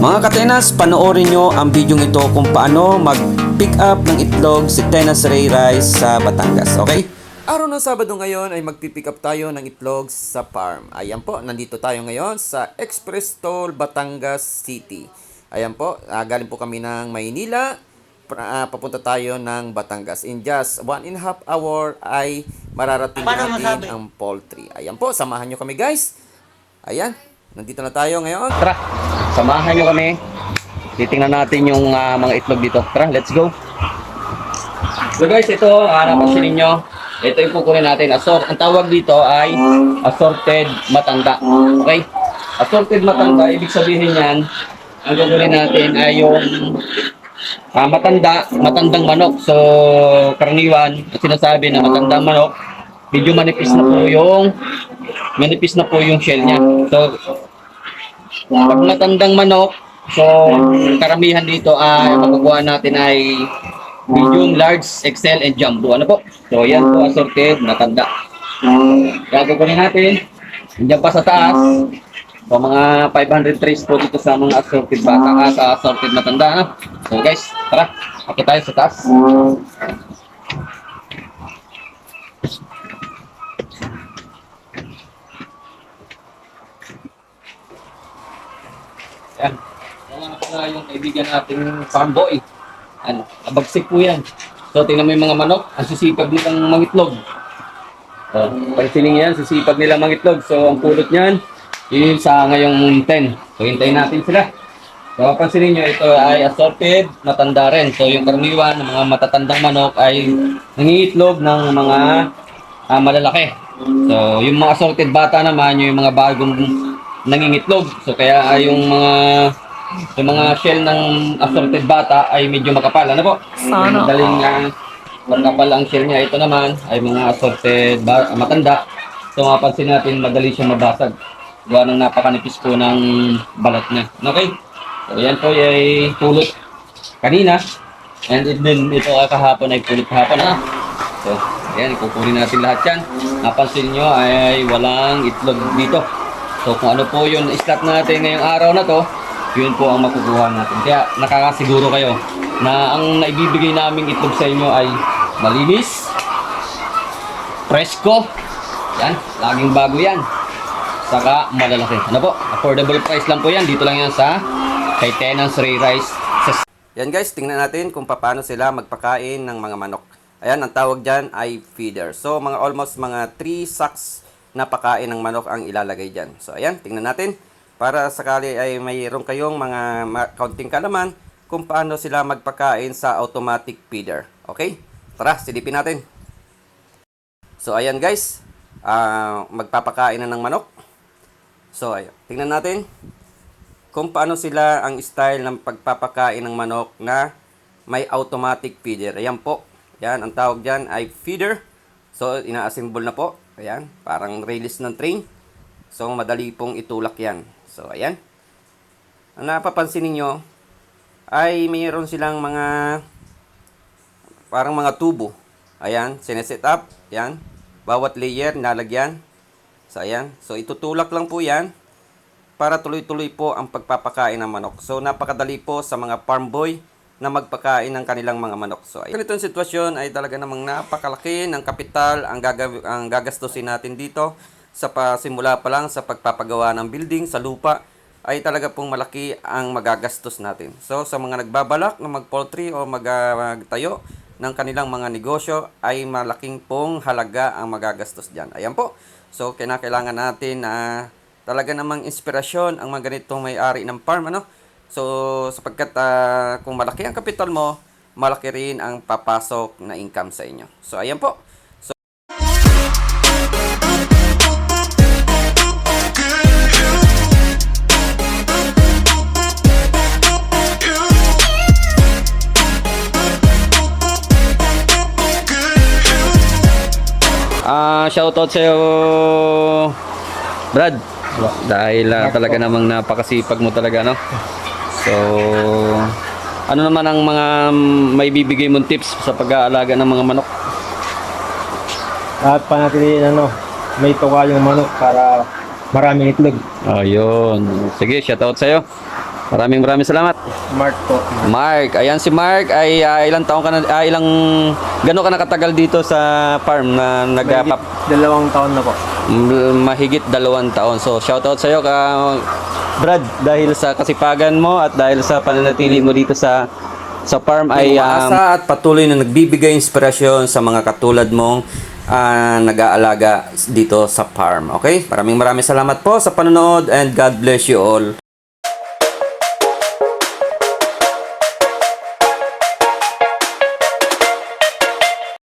Mga katenas, panoorin nyo ang video ito kung paano mag-pick up ng itlog si Tenas Ray Rice sa Batangas, okay? Araw ng Sabado ngayon ay mag-pick up tayo ng itlog sa farm. Ayan po, nandito tayo ngayon sa Express Toll, Batangas City. Ayan po, ah, galing po kami ng Maynila, ah, papunta tayo ng Batangas. In just one and a half hour ay mararating Paano natin masabi? ang poultry. Ayan po, samahan nyo kami guys. Ayan, nandito na tayo ngayon. Tara, samahan nyo kami. Titingnan natin yung ah, mga itlog dito. Tara, let's go. So guys, ito, uh, napansin ninyo, ito yung kukunin natin. Assort, ang tawag dito ay assorted matanda. Okay? Assorted matanda, ibig sabihin yan, ang gagawin natin ay yung ah, matanda, matandang manok. So, karaniwan, sinasabi na matandang manok, medyo manipis na po yung manipis na po yung shell niya. So, pag matandang manok, so karamihan dito ay makukuha natin ay medium, large, XL, and jumbo. Ano po? So, yan po assorted, matanda. Gagawin natin. Diyan pa sa taas. So, mga 500 trays po dito sa mga assorted bata, ah, sa assorted matanda. Ano? So, guys, tara. Akit tayo sa taas. Yan. Yan nga pala yung kaibigan nating farm boy. Ano, abagsik po yan. So, tingnan mo yung mga manok. Ang sisipag nilang mangitlog. So, pansinin yan, sisipag nilang mangitlog. So, ang pulot niyan, yun sa ngayong 10. So, hintayin natin sila. So, pansinin nyo, ito ay assorted, matanda rin. So, yung karaniwan ng mga matatandang manok ay nangiitlog ng mga ah, malalaki. So, yung mga assorted bata naman, yung mga bagong nangingitlog. So, kaya ay yung mga yung mga shell ng assorted bata ay medyo makapal. Ano po? Sana Madaling uh, makapal ang shell niya. Ito naman ay mga assorted ba- matanda. So, mapansin natin, madali siyang mabasag. Gawa ng napakanipis po ng balat niya. Okay? So, yan po ay pulot kanina. And then, ito ay kahapon ay pulot kahapon. Ha? So, ayan, ikukunin natin lahat yan. Napansin nyo ay walang itlog dito. So, kung ano po yung slot natin ngayong araw na to, yun po ang makukuha natin. Kaya nakakasiguro kayo na ang naibibigay naming itlog sa inyo ay malinis, presko, yan, laging bago yan. Saka malalaki. Ano po? Affordable price lang po yan. Dito lang yan sa kay Tenants Ray Rice sa Yan guys, tingnan natin kung paano sila magpakain ng mga manok. Ayan, ang tawag dyan ay feeder. So, mga almost mga 3 sacks na pakain ng manok ang ilalagay dyan. So, ayan, tingnan natin. Para sakali ay mayroon kayong mga counting kalaman kung paano sila magpakain sa automatic feeder. Okay? Tara, silipin natin. So, ayan guys. ah magpapakain na ng manok. So, ayan. Tingnan natin kung paano sila ang style ng pagpapakain ng manok na may automatic feeder. Ayan po. Yan, ang tawag dyan ay feeder. So, ina-assemble na po. Ayan, parang release ng train. So, madali pong itulak yan. So, ayan. Ang napapansin ninyo ay mayroon silang mga parang mga tubo. Ayan, sineset up. Ayan. Bawat layer, nalagyan. So, ayan. So, itutulak lang po yan para tuloy-tuloy po ang pagpapakain ng manok. So, napakadali po sa mga farm boy na magpakain ng kanilang mga manok. So, ay, ganitong sitwasyon ay talaga namang napakalaki ng kapital ang, gagaw- ang gagastusin natin dito sa pasimula pa lang sa pagpapagawa ng building sa lupa ay talaga pong malaki ang magagastos natin. So, sa mga nagbabalak na mag-poultry o mag, ah, magtayo ng kanilang mga negosyo ay malaking pong halaga ang magagastos dyan. Ayan po. So, kinakailangan natin na talaga namang inspirasyon ang mga ganitong may-ari ng farm, ano? So, sapagkat ah, kung malaki ang kapital mo, malaki rin ang papasok na income sa inyo. So, ayan po. So, Ah, shoutout sa iyo, Brad. Dahil ah, talaga namang napakasipag mo talaga, no? So, ano naman ang mga may bibigay mong tips sa pag-aalaga ng mga manok? Lahat panatiliin ano, may tuka yung manok para maraming itlog. Ayun. Sige, shoutout sa iyo. Maraming maraming salamat. Mark po. Mark, ayan si Mark ay ah, ilang taon ka na, ah, ilang, gano'n ka nakatagal dito sa farm na nagpap, Dalawang taon na po. Mahigit dalawang taon. So, shoutout sa iyo ka Brad dahil sa kasipagan mo at dahil sa pananatili mo dito sa sa farm ay um, at patuloy na nagbibigay inspirasyon sa mga katulad mong ah, nag-aalaga dito sa farm. Okay? Maraming maraming salamat po sa panonood and God bless you all.